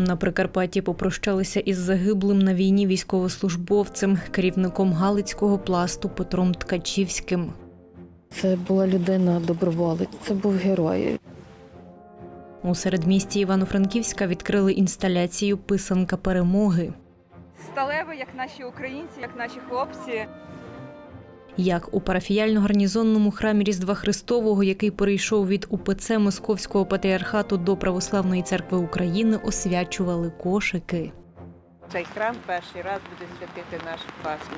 На Прикарпатті попрощалися із загиблим на війні військовослужбовцем, керівником Галицького пласту Петром Ткачівським. Це була людина доброволець, це був герой. У середмісті Івано-Франківська відкрили інсталяцію Писанка перемоги. сталевий, як наші українці, як наші хлопці. Як у парафіяльно-гарнізонному храмі Різдва Христового, який перейшов від УПЦ Московського патріархату до Православної церкви України, освячували кошики. Цей храм перший раз буде святити нашу Пасху.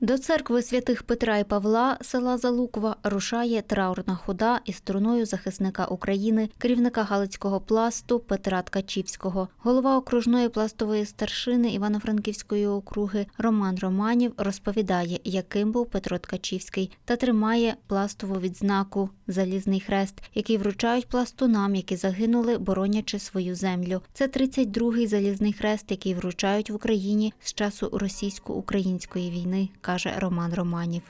До церкви святих Петра і Павла села Залуква рушає траурна хода із труною захисника України, керівника Галицького пласту Петра Ткачівського. Голова окружної пластової старшини Івано-Франківської округи Роман Романів розповідає, яким був Петро Ткачівський, та тримає пластову відзнаку Залізний хрест, який вручають пластунам, які загинули, боронячи свою землю. Це 32-й залізний хрест, який вручають в Україні з часу російсько-української війни, каже Роман Романів.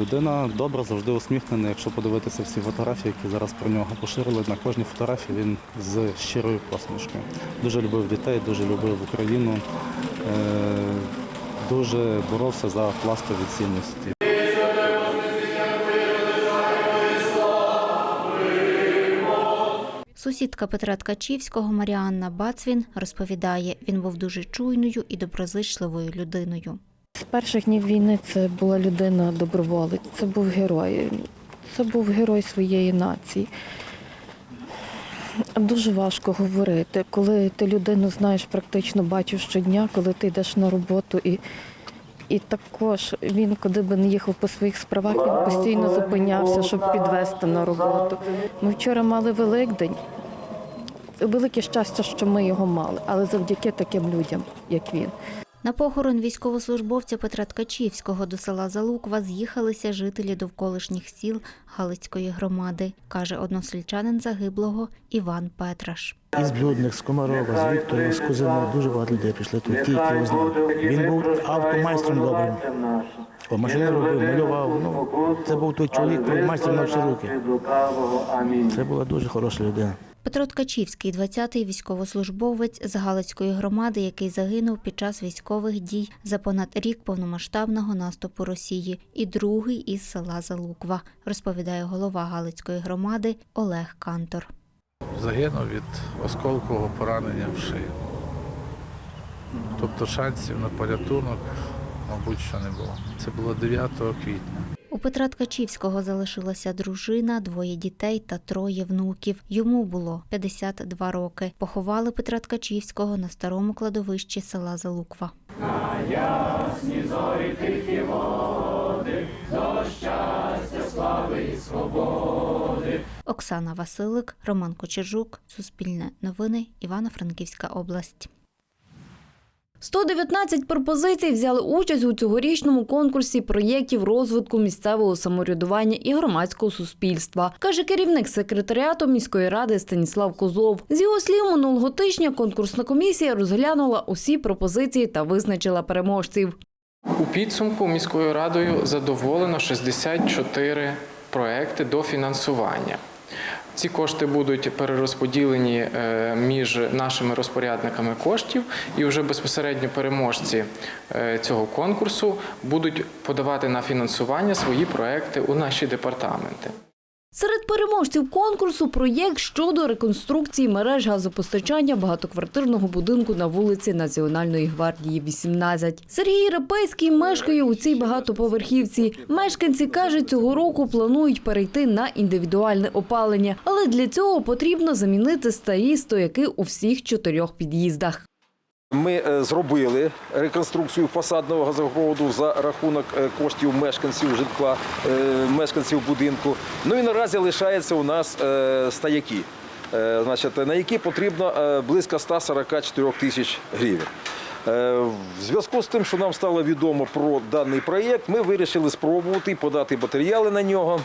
Людина добра, завжди усміхнена. Якщо подивитися всі фотографії, які зараз про нього поширили, на кожній фотографії він з щирою посмішкою. Дуже любив дітей, дуже любив Україну, е, дуже боровся за пластові цінності. Сусідка Петра Ткачівського Маріанна Бацвін розповідає, він був дуже чуйною і доброзичливою людиною. З перших днів війни це була людина доброволець, це був герой. Це був герой своєї нації. Дуже важко говорити, коли ти людину знаєш, практично бачив щодня, коли ти йдеш на роботу і. І також він, куди би не їхав по своїх справах, він постійно зупинявся, щоб підвезти на роботу. Ми вчора мали Великдень. Велике щастя, що ми його мали, але завдяки таким людям, як він. На похорон військовослужбовця Петра Ткачівського до села Залуква з'їхалися жителі довколишніх сіл Галицької громади, каже односельчанин загиблого Іван Петраш. Із Блюдних, з Комарова, з Віктора, з Кузина дуже багато людей прийшли тут, ті, його знали. Він був автомайстром добрим. О, машини робив, малював. Ну, це був той чоловік, майстер на всі руки. Це була дуже хороша людина. Петро Ткачівський, 20-й військовослужбовець з Галицької громади, який загинув під час військових дій за понад рік повномасштабного наступу Росії, і другий із села Залуква, розповідає голова Галицької громади Олег Кантор. загинув від осколкового поранення в шию. Тобто шансів на порятунок, мабуть, що не було. Це було 9 квітня. У Петра Ткачівського залишилася дружина, двоє дітей та троє внуків. Йому було 52 роки. Поховали Петра Ткачівського на старому кладовищі села Залуква. Оксана Василик, Роман Кочержук, Суспільне новини, Івано-Франківська область. 119 пропозицій взяли участь у цьогорічному конкурсі проєктів розвитку місцевого самоврядування і громадського суспільства, каже керівник секретаріату міської ради Станіслав Козлов. З його слів, минулого тижня конкурсна комісія розглянула усі пропозиції та визначила переможців. У підсумку міською радою задоволено 64 проекти до фінансування. Ці кошти будуть перерозподілені е, між нашими розпорядниками коштів, і вже безпосередньо переможці е, цього конкурсу будуть подавати на фінансування свої проекти у наші департаменти. Серед переможців конкурсу проєкт щодо реконструкції мереж газопостачання багатоквартирного будинку на вулиці Національної гвардії 18. Сергій Рапейський мешкає у цій багатоповерхівці. Мешканці кажуть, цього року планують перейти на індивідуальне опалення, але для цього потрібно замінити старі стояки у всіх чотирьох під'їздах. Ми е, зробили реконструкцію фасадного газопроводу за рахунок е, коштів мешканців житла, е, мешканців будинку. Ну і наразі лишається у нас стояки, е, на які потрібно близько 144 тисяч гривень. В зв'язку з тим, що нам стало відомо про даний проєкт, ми вирішили спробувати подати матеріали на нього.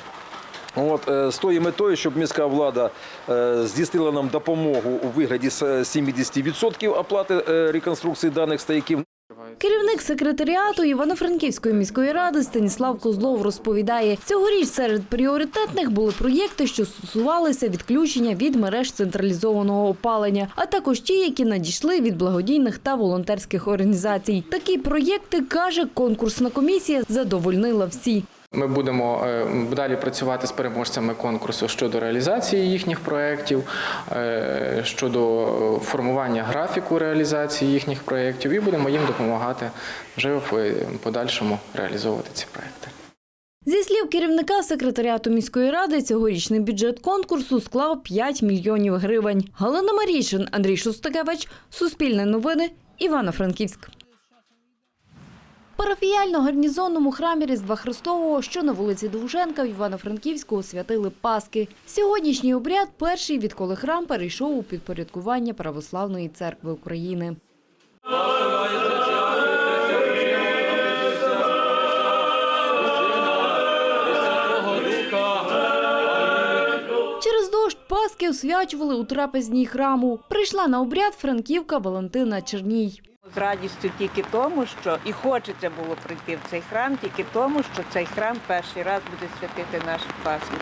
От, е, з тою метою, щоб міська влада е, здійснила нам допомогу у вигляді с- 70% оплати е, реконструкції даних стояків. Керівник секретаріату Івано-Франківської міської ради Станіслав Козлов розповідає, цьогоріч серед пріоритетних були проєкти, що стосувалися відключення від мереж централізованого опалення, а також ті, які надійшли від благодійних та волонтерських організацій. Такі проєкти каже конкурсна комісія задовольнила всі. Ми будемо е, далі працювати з переможцями конкурсу щодо реалізації їхніх проєктів, е, щодо е, формування графіку реалізації їхніх проєктів, і будемо їм допомагати вже в подальшому реалізовувати ці проєкти. Зі слів керівника секретаріату міської ради, цьогорічний бюджет конкурсу склав 5 мільйонів гривень. Галина Марійшин, Андрій Шостакевич, Суспільне новини, Івано-Франківськ. Парафіяльно-гарнізонному храмі Різдва Христового, що на вулиці Довженка в Івано-Франківську освятили Паски. Сьогоднішній обряд перший, відколи храм перейшов у підпорядкування Православної церкви України. Через дощ Паски освячували у трапезній храму. Прийшла на обряд франківка Валентина Черній. З радістю тільки тому, що і хочеться було прийти в цей храм, тільки тому, що цей храм перший раз буде святити нашу Пасху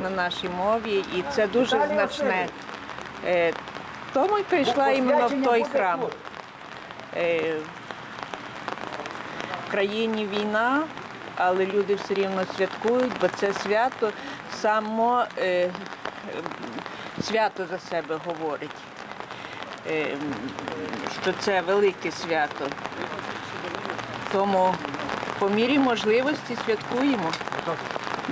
на нашій мові, і це дуже значне. Е, Тому й прийшла іменно в той храм. Е, В країні війна, але люди все рівно святкують, бо це свято само е, свято за себе говорить. Е, що це велике свято. Тому по мірі можливості святкуємо,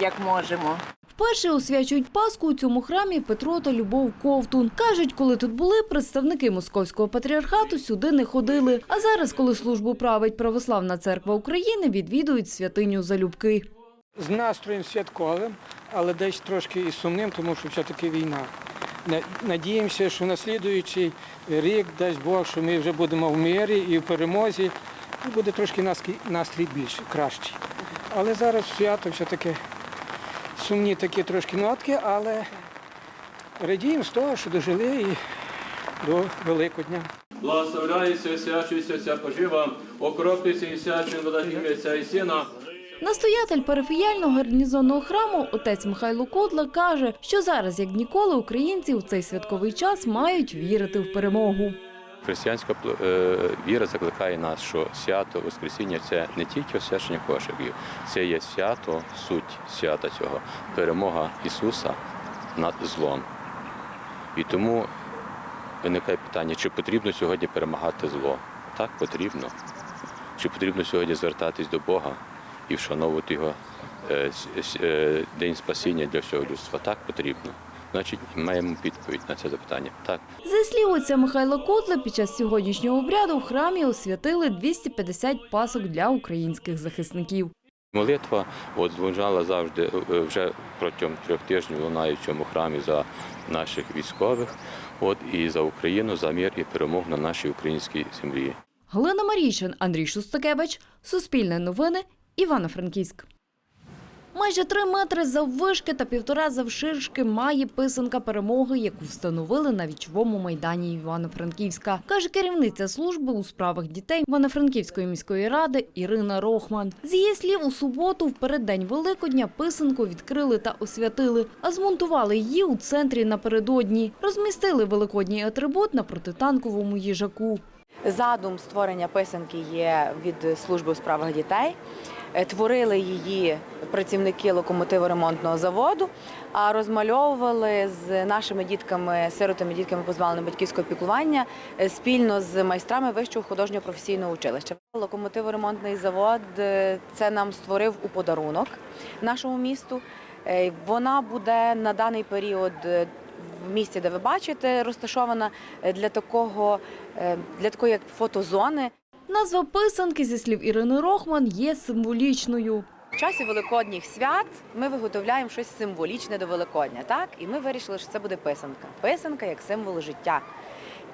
як можемо. Вперше освячують Пасху у цьому храмі Петро та Любов Ковтун. Кажуть, коли тут були, представники московського патріархату сюди не ходили. А зараз, коли службу править Православна церква України, відвідують святиню залюбки. з настроєм святковим, але десь трошки і сумним, тому що все-таки війна. На- Надіємося, що на слідуючий рік, дасть Бог, що ми вже будемо в мирі і в перемозі, і буде трошки настрій, настрій більш кращий. Але зараз свято все-таки сумні такі трошки нотки, але радіємо з того, що дожили і до Великодня. Благословляється, освячується вся пожива, окроплюється і всячим водохім'я і сіна. Настоятель парафіяльного гарнізонного храму отець Михайло Кодла каже, що зараз, як ніколи, українці у цей святковий час мають вірити в перемогу. Християнська е, віра закликає нас, що свято Воскресіння це не тільки освячення кошиків, це є свято, суть свята цього, перемога Ісуса над злом. І тому виникає питання, чи потрібно сьогодні перемагати зло? Так, потрібно. Чи потрібно сьогодні звертатись до Бога і вшановувати його е, е, День спасіння для всього людства? Так, потрібно. Значить, маємо відповідь на це запитання. Так. Зі слів отця Михайла Котла, під час сьогоднішнього обряду в храмі освятили 250 пасок для українських захисників. Молитва от звучала завжди е, вже протягом трьох тижнів лунає в цьому храмі за наших військових, от і за Україну, за мир і перемогу на нашій українській землі. Галина Марійшин, Андрій Шустакевич, Суспільне новини, Івано-Франківськ. Майже три метри заввишки та півтора завширшки має писанка перемоги, яку встановили на вічовому майдані Івано-Франківська, каже керівниця служби у справах дітей Івано-Франківської міської ради Ірина Рохман. З її слів, у суботу, в переддень Великодня, писанку відкрили та освятили, а змонтували її у центрі напередодні. Розмістили великодній атрибут на протитанковому їжаку. Задум створення писанки є від служби у справах дітей. Е, Творили її працівники локомотиво-ремонтного заводу, а розмальовували з нашими дітками, сиротами, дітками позбавленими батьківського піклування е, спільно з майстрами вищого художнього професійного училища. Локомотиво-ремонтний завод е, це нам створив у подарунок нашому місту. Вона буде на даний період в місті, де ви бачите, розташована для такого для такої як фотозони. Назва писанки, зі слів Ірини Рохман, є символічною. В часі великодніх свят ми виготовляємо щось символічне до Великодня, так? І ми вирішили, що це буде писанка. Писанка як символ життя.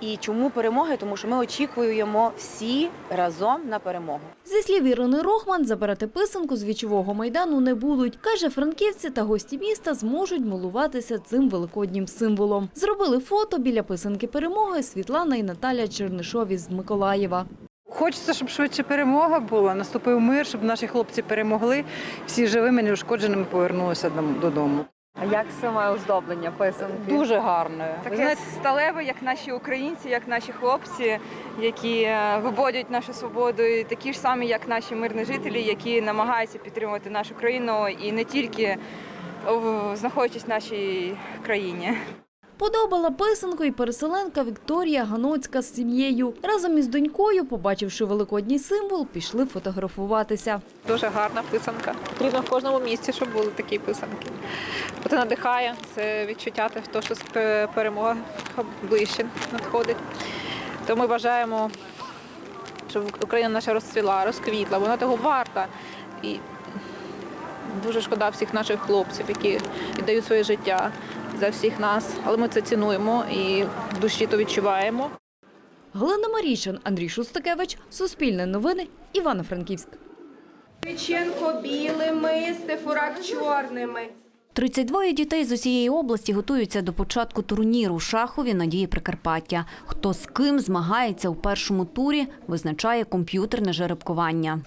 І чому перемоги? Тому що ми очікуємо всі разом на перемогу. Зі слів Ірини Рохман, забирати писанку з вічового майдану не будуть. Каже, франківці та гості міста зможуть милуватися цим великоднім символом. Зробили фото біля писанки перемоги Світлана і Наталя Чернишові з Миколаєва. Хочеться, щоб швидше перемога була, наступив мир, щоб наші хлопці перемогли, всі живими, неушкодженими повернулися додому. А як саме оздоблення писанки? Дуже гарно. Таке знаєте, сталеве, як наші українці, як наші хлопці, які е, виборюють нашу свободу, і такі ж самі, як наші мирні жителі, які намагаються підтримувати нашу країну і не тільки знаходячись в нашій країні. Подобала писанку і переселенка Вікторія Ганоцька з сім'єю. Разом із донькою, побачивши великодній символ, пішли фотографуватися. Дуже гарна писанка. Потрібно в кожному місці, щоб були такі писанки. Це надихає, це відчуття того, що перемога ближче надходить. То ми бажаємо, щоб Україна наша розцвіла, розквітла, вона того варта. І дуже шкода всіх наших хлопців, які віддають своє життя за всіх нас. Але ми це цінуємо і в душі то відчуваємо. Галина Марішин, Андрій Шустакевич, Суспільне новини, Івано-Франківськ. Печенко білими, стефурак чорними. 32 дітей з усієї області готуються до початку турніру шахові надії Прикарпаття. Хто з ким змагається у першому турі, визначає комп'ютерне жеребкування.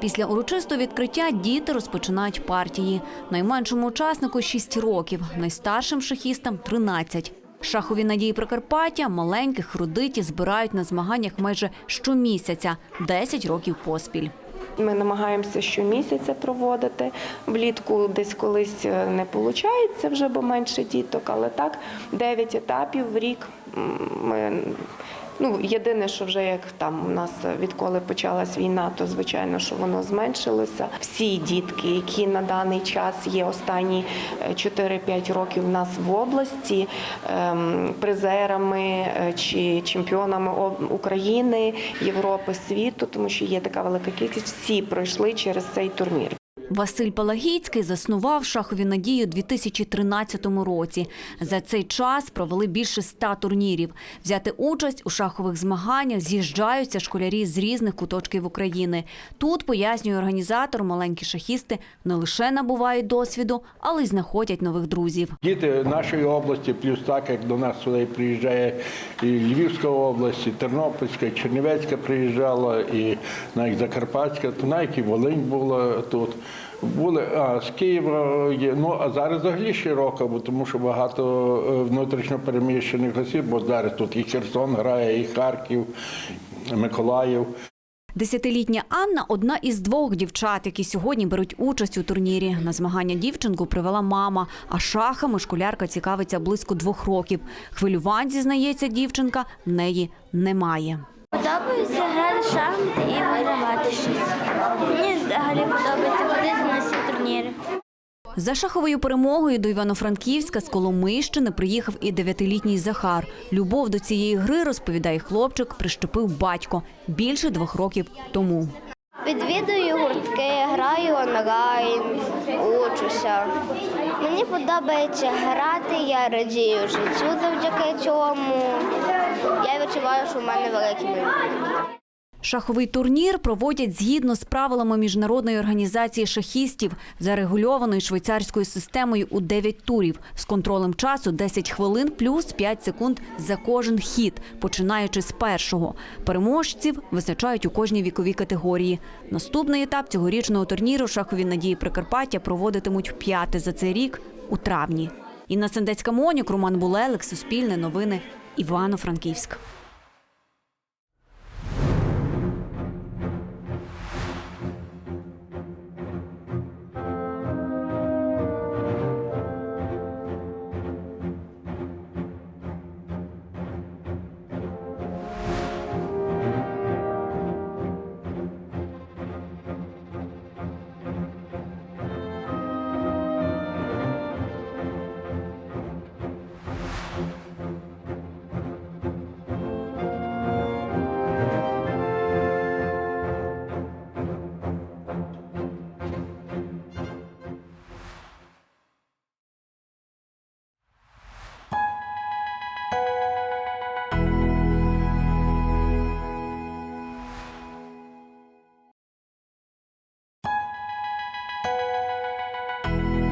Після урочистого відкриття діти розпочинають партії. Найменшому учаснику 6 років, найстаршим шахістам 13. Шахові надії Прикарпаття маленьких родиті збирають на змаганнях майже щомісяця 10 років поспіль. Ми намагаємося щомісяця проводити. Влітку десь колись е, не виходить вже, бо менше діток, але так 9 етапів в рік. Ми, ну, єдине, що вже як там у нас е, відколи почалась війна, то звичайно, що воно зменшилося. Всі дітки, які на даний час є останні е, 4-5 років у нас в області, ем, призерами е, чи чемпіонами України, Європи, світу, тому що є така велика кількість, всі пройшли через цей турнір. Василь Палагіцький заснував шахові надії у 2013 році. За цей час провели більше ста турнірів. Взяти участь у шахових змаганнях з'їжджаються школярі з різних куточків України. Тут пояснює організатор, маленькі шахісти не лише набувають досвіду, але й знаходять нових друзів. Діти нашої області, плюс так, як до нас сюди приїжджає і Львівська область, і Тернопільська, і Чернівецька приїжджала, і навіть Закарпатська, то навіть і Волинь була тут. Були а, з Києва є. Ну а зараз взагалі широко, бо тому що багато е, внутрішньо переміщених осіб, бо зараз тут і Херсон грає, і Харків, і Миколаїв. Десятилітня Анна одна із двох дівчат, які сьогодні беруть участь у турнірі. На змагання дівчинку привела мама, а шахами школярка цікавиться близько двох років. Хвилювань, зізнається дівчинка, в неї немає. Подобається грати шахмати і вигравати щось. Мені взагалі подобається ходити на всі турніри. За шаховою перемогою до Івано-Франківська з Коломийщини приїхав і дев'ятилітній Захар. Любов до цієї гри, розповідає хлопчик, прищепив батько більше двох років тому. Відвідую гуртки, граю онлайн, учуся. Мені подобається грати, я радію життю завдяки цьому. Я відчуваю, що в мене велике майбутнє. Шаховий турнір проводять згідно з правилами міжнародної організації шахістів, зарегульованою швейцарською системою у 9 турів з контролем часу 10 хвилин плюс 5 секунд за кожен хід, починаючи з першого. Переможців визначають у кожній віковій категорії. Наступний етап цьогорічного турніру шахові надії Прикарпаття проводитимуть п'яте за цей рік у травні. Інна Сендецька Монюк, Роман Булелик, Суспільне новини, Івано-Франківськ.